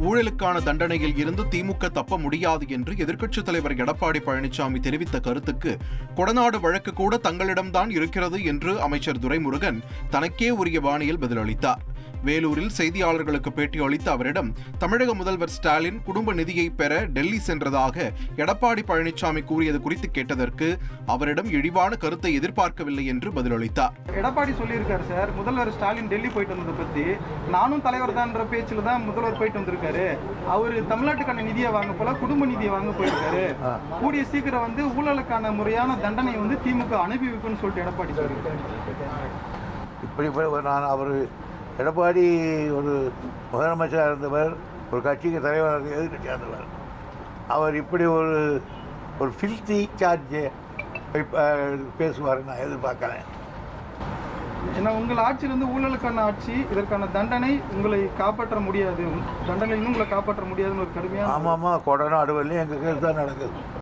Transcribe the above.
ஊழலுக்கான தண்டனையில் இருந்து திமுக தப்ப முடியாது என்று எதிர்க்கட்சித் தலைவர் எடப்பாடி பழனிசாமி தெரிவித்த கருத்துக்கு கொடநாடு வழக்கு கூட தங்களிடம்தான் இருக்கிறது என்று அமைச்சர் துரைமுருகன் தனக்கே உரிய பாணியில் பதிலளித்தார். வேலூரில் செய்தியாளர்களுக்கு பேட்டி அளித்த அவரிடம் தமிழக முதல்வர் ஸ்டாலின் குடும்ப நிதியை பெற டெல்லி சென்றதாக எடப்பாடி பழனிசாமி கூறியது குறித்து கேட்டதற்கு அவரிடம் இழிவான கருத்தை எதிர்பார்க்கவில்லை என்று பதிலளித்தார். எடப்பாடி சொல்லியிருக்காரு சார் முதல்வர் ஸ்டாலின் டெல்லி போயிட்டு வந்ததை பத்தி நானும் தலைவர் தான்ற பேச்சில் தான் முதல்வர் போயிட்டு வந்திருக்காரு. அவர் தமிழ்நாட்டுக்கான நிதியை வாங்க போல குடும்ப நிதியை வாங்க போயிருக்காரு. கூடிய சீக்கிரம் வந்து ஊழலுக்கான முறையான தண்டனை வந்து திமுக அனுபவிக்கும்னு சொல்லிட்டு எடப்பாடி சொல்லியிருக்காரு. இப்படி நான் அவர் எடப்பாடி ஒரு முதலமைச்சராக இருந்தவர் ஒரு கட்சிக்கு தலைவராக எதிர்கட்சியாக இருந்தவர். அவர் இப்படி ஒரு ஒரு ஃபில்த்தி சார்ஜ் பேசுவார் நான் எதிர்பார்க்கறேன். ஏன்னா உங்கள் ஆட்சியிலிருந்து ஊழலுக்கான ஆட்சி இதற்கான தண்டனை உங்களை காப்பாற்ற முடியாது. தண்டனை இன்னும் உங்களை காப்பாற்ற முடியாதுன்னு ஒரு கடுமையான ஆமாம் ஆமாம் கொடநாடு வரலையும் எங்கள் கேஸ் தான் நடக்குது.